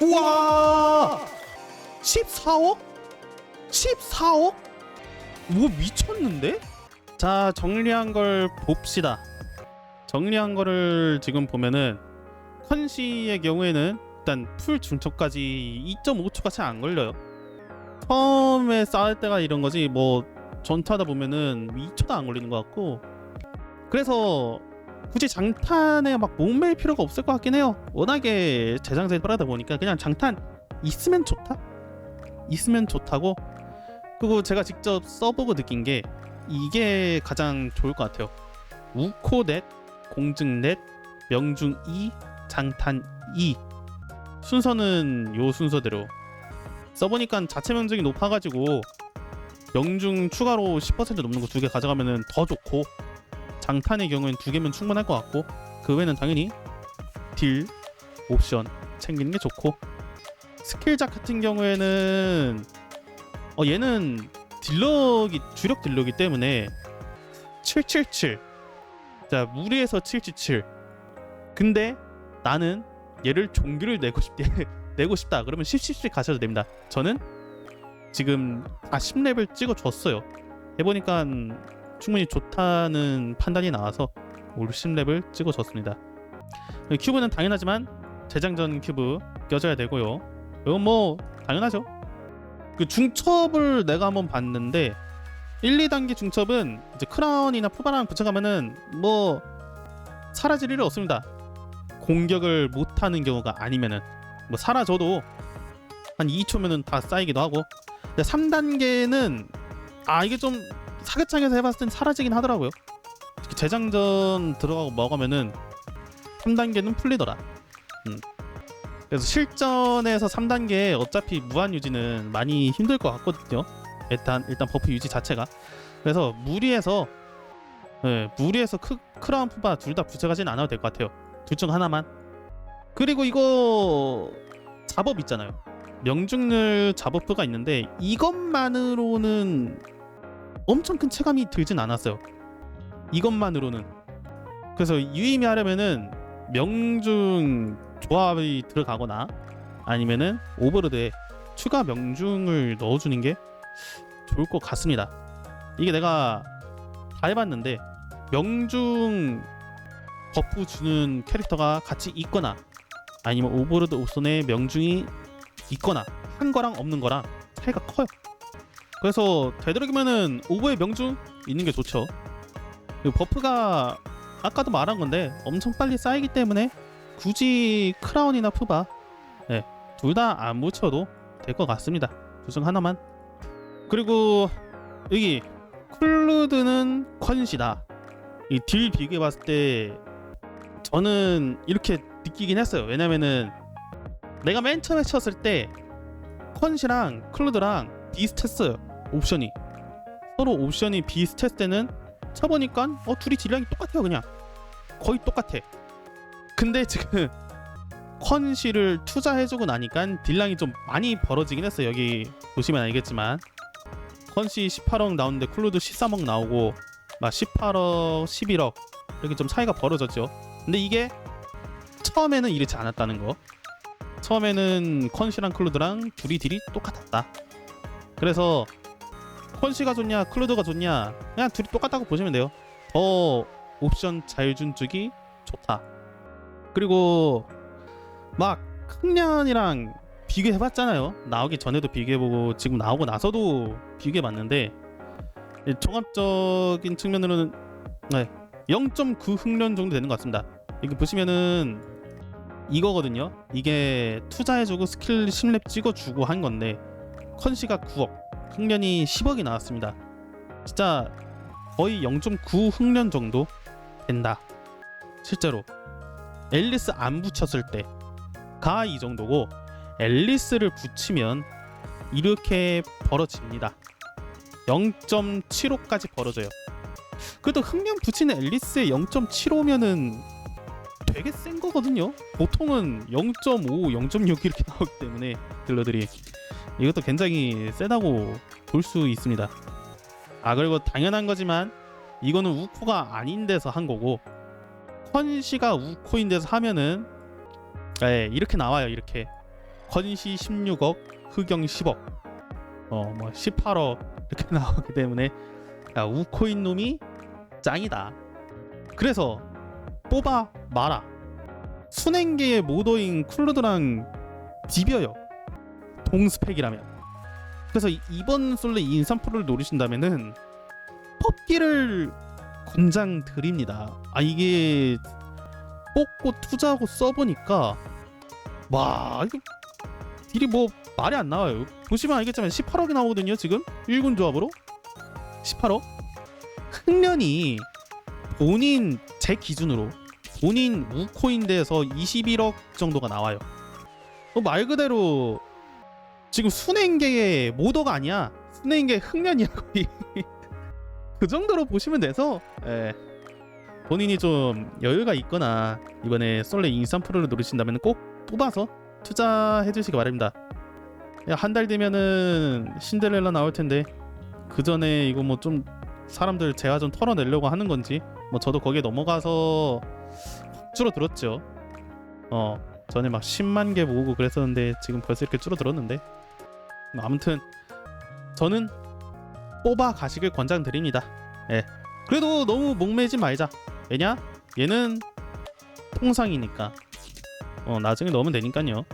우와 14억? 14억? 뭐 미쳤는데? 자 정리한 걸 봅시다 정리한 거를 지금 보면은 컨시의 경우에는 일단 풀 중첩까지 2.5초가 채안 걸려요 처음에 쌓을 때가 이런 거지 뭐 전투하다 보면은 2초도 안 걸리는 것 같고 그래서 굳이 장탄에 막 목매일 필요가 없을 것 같긴 해요. 워낙에 재장세에 빠르다 보니까 그냥 장탄 있으면 좋다. 있으면 좋다고. 그리고 제가 직접 써보고 느낀 게 이게 가장 좋을 것 같아요. 우코넷, 공증넷, 명중 2, 장탄 2 순서는 요 순서대로 써보니까 자체 명중이 높아가지고 명중 추가로 10% 넘는 거 두 개 가져가면은 더 좋고 장탄의 경우엔 두 개면 충분할 것 같고 그 외에는 당연히 딜 옵션 챙기는 게 좋고 스킬작 같은 경우에는 어 얘는 딜러기 주력 딜러기 때문에 777. 자 무리해서 777. 근데 나는 얘를 종교를 내고 싶대 내고 싶다. 그러면 10씩 가셔도 됩니다. 저는 지금 다 10렙을 찍어 줬어요. 해보니까 충분히 좋다는 판단이 나와서 올 10렙을 찍어줬습니다. 큐브는 당연하지만 재장전 큐브 껴줘야 되고요. 이건 뭐 당연하죠. 그 중첩을 내가 한번 봤는데 1, 2단계 중첩은 이제 크라운이나 푸바랑 붙여가면은 뭐 사라질 일이 없습니다. 공격을 못하는 경우가 아니면은 뭐 사라져도 한 2초면은 다 쌓이기도 하고 근데 3단계는 아 이게 좀 사격장에서 해봤을 땐 사라지긴 하더라고요. 특히 재장전 들어가고 먹으면은 3단계는 풀리더라. 음. 그래서 실전에서 3단계 어차피 무한 유지는 많이 힘들 것 같거든요. 일단 일단 버프 유지 자체가. 그래서 무리해서 예, 무리해서 크, 크라운 푸바 둘다 붙여가진 않아도 될 것 같아요. 둘 중 하나만. 그리고 이거 잡업 있잖아요. 명중률 잡업부가 있는데 이것만으로는 엄청 큰 체감이 들진 않았어요. 이것만으로는. 그래서 유의미하려면은 명중 조합이 들어가거나 아니면은 오버로드에 추가 명중을 넣어주는 게 좋을 것 같습니다. 이게 내가 다 해봤는데 명중 버프 주는 캐릭터가 같이 있거나 아니면 오버로드 옵션에 명중이 있거나 한 거랑 없는 거랑 차이가 커요. 그래서 되도록이면은 오버의 명중 있는 게 좋죠. 버프가 아까도 말한 건데 엄청 빨리 쌓이기 때문에 굳이 크라운이나 푸바 네, 둘 다 안 묻혀도 될 것 같습니다. 둘 중 하나만. 그리고 여기 쿨루드는 컨시다. 이 딜 비교해 봤을 때 저는 이렇게 느끼긴 했어요. 왜냐면은 내가 맨 처음에 쳤을 때 컨시랑 클루드랑 비슷했어요. 옵션이. 서로 옵션이 비슷했을 때는 쳐보니까 어 둘이 딜량이 똑같아요 그냥. 거의 똑같아. 근데 지금 컨시를 투자해주고 나니까 딜량이 좀 많이 벌어지긴 했어요. 여기 보시면 알겠지만. 컨시 18억 나오는데 쿨루드 13억 나오고 막 18억 11억 이렇게 좀 차이가 벌어졌죠. 근데 이게 처음에는 이렇지 않았다는 거. 처음에는 컨시랑 클루드랑 둘이 딜이 똑같았다. 그래서 컨시가 좋냐 클루드가 좋냐 그냥 둘이 똑같다고 보시면 돼요. 더 옵션 잘준 쪽이 좋다. 그리고 막 흥년이랑 비교해봤잖아요. 나오기 전에도 비교해보고 지금 나오고 나서도 비교해봤는데 이 종합적인 측면으로는 네, 0.9 흥년 정도 되는 것 같습니다. 이거 보시면은 이거거든요. 이게 투자해주고 스킬 10렙 찍어주고 한 건데 컨시가 9억 흥년이 10억이 나왔습니다. 진짜 거의 0.9 흥년 정도 된다. 실제로 앨리스 안 붙였을 때 가 이 정도고 앨리스를 붙이면 이렇게 벌어집니다. 0.75까지 벌어져요. 그래도 흥년 붙이는 앨리스의 0.75면은 되게 센 거거든요. 보통은 0.5, 0.6 이렇게 나오기 때문에 딜러들이 이것도 굉장히 세다고 볼 수 있습니다. 아 그리고 당연한 거지만 이거는 우코가 아닌 데서 한 거고 컨시가 우코인 데서 하면은 네, 이렇게 나와요 이렇게 건시 16억, 흑영 10억, 어 뭐 18억 이렇게 나오기 때문에 야 우코인 놈이 짱이다. 그래서 뽑아 마라. 순행계의 모더인 쿨루드랑 디벼요. 동스펙이라면. 그래서 이- 이번 솔레 인삼 프로를 노리신다면은 뽑기를 권장 드립니다. 아 이게 뽑고 투자하고 써보니까 와 이거 딜이 뭐 말이 안 나와요. 보시면 알겠지만 18억이 나오거든요 지금 1군 조합으로 18억. 흥련이 본인 제 기준으로 본인 우코인 대에서 21억 정도가 나와요. 어, 말 그대로 지금 순행계의 모더가 아니야. 순행계 흥련이야 거의. 그 정도로 보시면 돼서 예. 본인이 좀 여유가 있거나 이번에 솔레 인삼 프로를 노리신다면 꼭 뽑아서 투자해 주시기 바랍니다. 한달 뒤면은 신데렐라 나올 텐데 그 전에 이거 뭐 좀 사람들 제가 좀 털어내려고 하는 건지 뭐 저도 거기에 넘어가서 확 줄어들었죠. 어 전에 막 10만 개 모으고 그랬었는데 지금 벌써 이렇게 줄어들었는데 뭐 아무튼 저는 뽑아 가시길 권장드립니다. 예. 그래도 너무 목매지 말자. 왜냐? 얘는 통상이니까. 어 나중에 넣으면 되니까요.